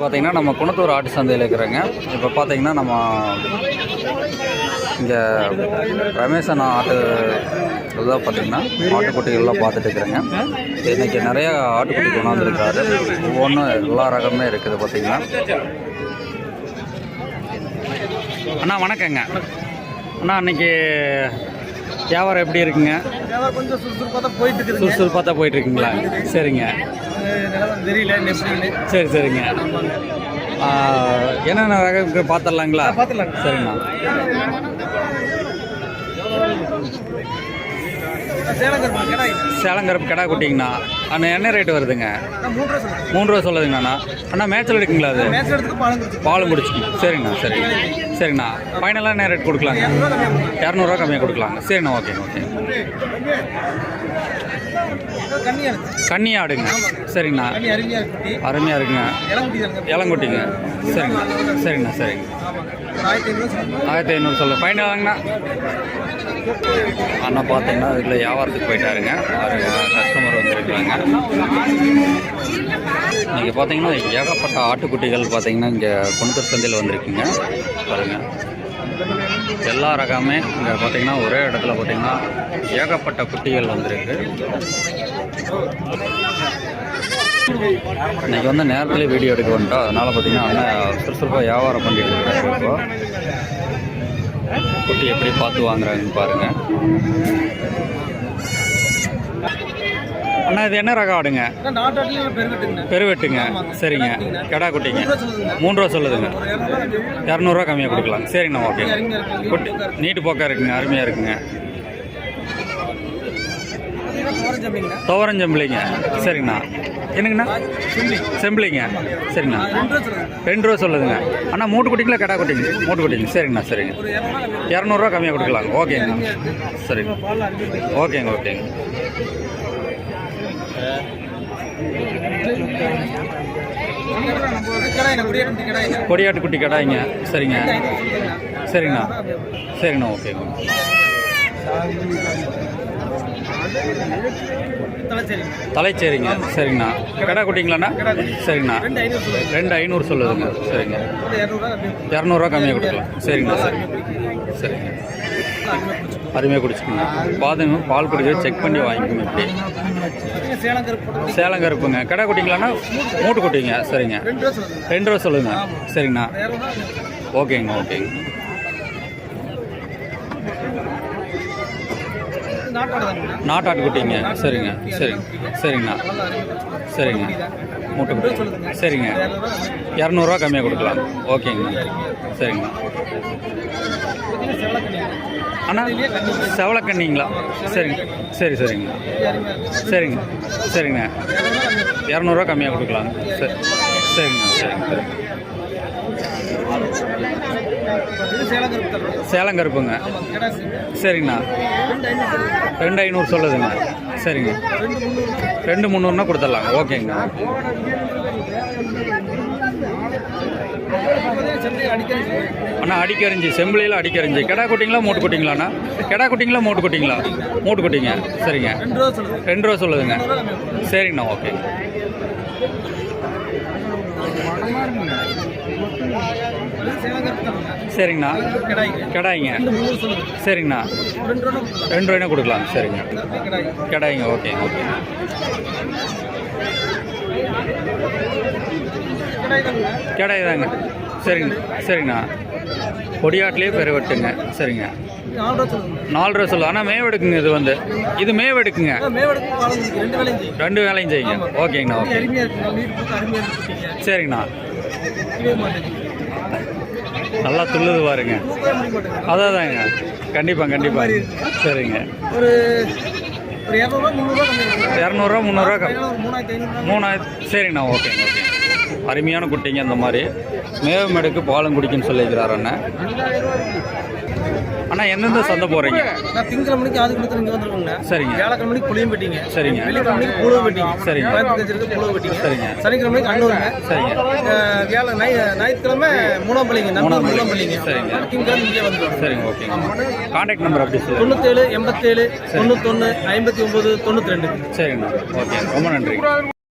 பார்த்தீங்கன்னா நம்ம குணத்தூர் ஆட்டு சந்தையில் இருக்கிறோங்க. இப்போ பார்த்தீங்கன்னா நம்ம இங்கே ரமேசன் ஆட்டு இதுதான் பார்த்தீங்கன்னா ஆட்டுக்குட்டிகள்லாம் பார்த்துட்டு இருக்கிறேங்க. இன்றைக்கி நிறையா ஆட்டுக்குட்டி கொண்டாந்துருக்காரு ஒவ்வொன்றும் எல்லா ரகமே இருக்குது பார்த்தீங்கன்னா. அண்ணா வணக்கங்க. அண்ணா அன்னைக்கு வியாபாரம் எப்படி இருக்குங்க? சுறுசுறுப்பாக தான் போயிட்டு இருக்குங்களா? சரிங்க. தெரியல சரி சரிங்க. என்னென்ன ரகம் பார்த்துடலாங்களா? பார்த்துலாங்க சரிங்கண்ணா சேலங்கருப்பு கடா குட்டிங்கண்ணா. அண்ணா என்ன ரேட்டு வருதுங்க? மூணு ரூபா சொல்லுதுங்கண்ணா அண்ணா மேட்ச்சில் எடுக்குங்களா அது? பால் முடிச்சுங்க சரிங்கண்ணா சரிங்க சரிங்கண்ணா. ஃபைனலாக என்ன ரேட் கொடுக்கலாங்க? இரநூறுவா கம்மியாக கொடுக்கலாங்க. சரிண்ணா ஓகேங்க ஓகே கண்ணியாக கன்னி ஆடுங்க. சரிங்கண்ணா. கண்ணி அருமையாக இருக்குங்க. இளங்குட்டிங்க. சரிங்கண்ணா சரிங்கண்ணா சரிங்க ஆயிரத்தி ஐநூறு சொல்ல ஃபைனலாங்கண்ணா அண்ணா பார்த்தீங்கன்னா இதில் வியாபாரத்துக்கு போயிட்டாருங்க. கஸ்டமர் வந்துருக்குறாங்க இன்றைக்கி பார்த்தீங்கன்னா ஏகப்பட்ட ஆட்டுக்குட்டிகள் பார்த்தீங்கன்னா இங்கே குணத்தூர் சந்தையில் வந்திருக்குங்க. பாருங்க. எல்லா ரகமே இங்கே பார்த்தீங்கன்னா ஒரே இடத்துல பார்த்தீங்கன்னா ஏகப்பட்ட குட்டிகள் வந்துருக்கு. இன்றைக்கி வந்து நேரத்துலேயே வீடியோ எடுக்க வந்துட்டோம். அதனால் பார்த்தீங்கன்னா அண்ணன் சுறுசுறுப்பாக வியாபாரம் பண்ணிட்டு இருக்காரு இப்போ. குட்டி எப்படி பார்த்து வாங்குறாங்கன்னு பாருங்கள் அண்ணா இது என்ன ரகம் ஆடுங்க? பெருவிட்டுங்க. சரிங்க. கெடா குட்டிங்க. மூணு ரூபா சொல்லுதுங்க. இரநூறுவா கம்மியாக கொடுக்கலாம். சரிங்கண்ணா ஓகே. குட்டி நீட்டு போக்கா இருக்குங்க. அருமையாக இருக்குங்க. அப்படிங்கண்ணா துவரஞ்சம்பிளிங்க சரிங்கண்ணா. என்னங்கண்ணா? செம்பிளிங்க சரிங்கண்ணா. ரெண்டு ரூபா சொல்லுதுங்க. அண்ணா மூட்டு குட்டிங்களா கடா குட்டிங்க? மூட்டு குட்டிங்க. சரிங்கண்ணா சரிங்க. இரநூறுவா கம்மியாக கொடுக்கலாங்க ஓகேங்கண்ணா. சரிங்க ஓகேங்க ஓகேங்க கிடாய் குடியே குட்டி கிடாய்ங்க கொடியாட்டு குட்டி கடாய்ங்க. சரிங்க. சரிங்கண்ணா. சரிங்கண்ணா ஓகேங்க தலைச்சேரிங்க. சரிங்கண்ணா. கடை குட்டிங்களாண்ணா? சரிங்கண்ணா. ரெண்டு ஐநூறு சொல்லுங்கள் சொல்லுதுங்க. சரிங்க. இரநூறுவா இரநூறுவா கம்மியாக கொடுக்கலாம். சரிங்கண்ணா சரிங்க. சரிங்க. அருமையாக குடிச்சுக்கோங்க. பாதுங்க பால் குடிக்க செக் பண்ணி வாங்கிக்கோங்க. இப்படி சேலம் கருப்புங்க. கடை குட்டிங்களாண்ணா? மூட்டு குட்டிங்க சரிங்க. ரெண்டு ரூபா சொல்லுங்க. சரிங்கண்ணா. ஓகேங்க ஓகேங்க. நாட்டாட்டு குட்டிங்க சரிங்க சரிங்க. சரிங்கண்ணா. சரிங்க. மூட்டை குட்டி. சரிங்க. இரநூறுவா கம்மியாக கொடுக்கலாம். ஓகேங்க. சரிங்கண்ணா அண்ணா செவலக்கண்ணிங்களா? சரிங்க. சரி சரிங்க. சரிங்க. சரிங்க. இரநூறுவா கம்மியாக கொடுக்கலாங்க சரி. சரிங்க. சரிங்க சரி சேலங்கருப்புங்க. சரிங்கண்ணா. ரெண்டு ஐநூறு சொல்லுதுங்க. சரிங்க. ரெண்டு முந்நூறுனா கொடுத்துடலாங்க. ஓகேங்க. அண்ணா அடிக்கரிஞ்சு செம்பிளியில் அடிக்கரிஞ்சு கெடா குட்டிங்களா மூட்டு குட்டிங்களாண்ணா? கெடா குட்டிங்களா மூட்டு குட்டிங்களா? மூட்டு குட்டிங்க. சரிங்க. ரெண்டு ரூபா சொல்லுதுங்க. சரிங்கண்ணா ஓகே. சரிங்கண்ணா. கிடாய்ங்க. சரிங்கண்ணா. ரெண்டு கொடுக்கலாம். ரூபாய்னா கொடுக்கலாம். சரிங்க. கெடாயிங்க ஓகே ஓகே. கிடாய் தானுங்க கெடாய் தாங்க சரிங்க. சரிங்கண்ணா. கொடியாட்டிலே பெருவட்டுங்க. சரிங்க. நாலு ரூபா சொல்லுங்க. நாலு ரூபா சொல்லு ஆனால் மேவெடுக்குங்க இது வந்து. இது மேவெடுக்குங்க. ரெண்டு வேலையும் செய்யுங்க. ஓகேங்கண்ணா ஓகே. சரிங்கண்ணா. நல்லா துள்ளுது பாருங்க. அதாதாங்க. கண்டிப்பாக கண்டிப்பாக சரிங்க. ஒரு இரநூறுவா முந்நூறுரூவா மூணாயிரத்து சரிங்கண்ணா ஓகேங்க ஓகே அருமையான குட்டிங்க அந்த மாதிரி. மேவமெடுக்கு பாலம் குடிக்குன்னு சொல்லியிருக்கிறார் அண்ணன் அண்ணா எந்தெந்த சந்தை போகிறீங்க நான் திங்கிழமை மணிக்கு ஆதி கொடுத்து இங்கே வந்துருக்கோங்க சரிங்க. வியாழக்கிழமை மணிக்கு புளியம் பெட்டிங்க சரிங்க. வெள்ளிக்கிழமை மணிக்கு புழுவ பெட்டிங்க சரிங்க. புழுவ பெட்டிங்க சரிங்க. சனிக்கிழமை மணிக்கு அன்னூருங்க. சரிங்க. வியாழ ஞாய் ஞாயிற்றுக்கிழமை மூணாம் பள்ளிங்க. மூணாம் மூணாம் பள்ளி. பள்ளிங்க. சரிங்க. திங்கக்கிழமை இங்கே வந்துருவோம் சரிங்க ஓகேங்க. கான்டாக்ட் நம்பர் அப்படி சொல்லுங்கள் தொண்ணூத்தேழு எண்பத்தேழு தொண்ணூத்தொன்று ஐம்பத்தி ஒம்பது தொண்ணூற்றி ரெண்டு சரிங்கண்ணா ஓகே ரொம்ப நன்றி.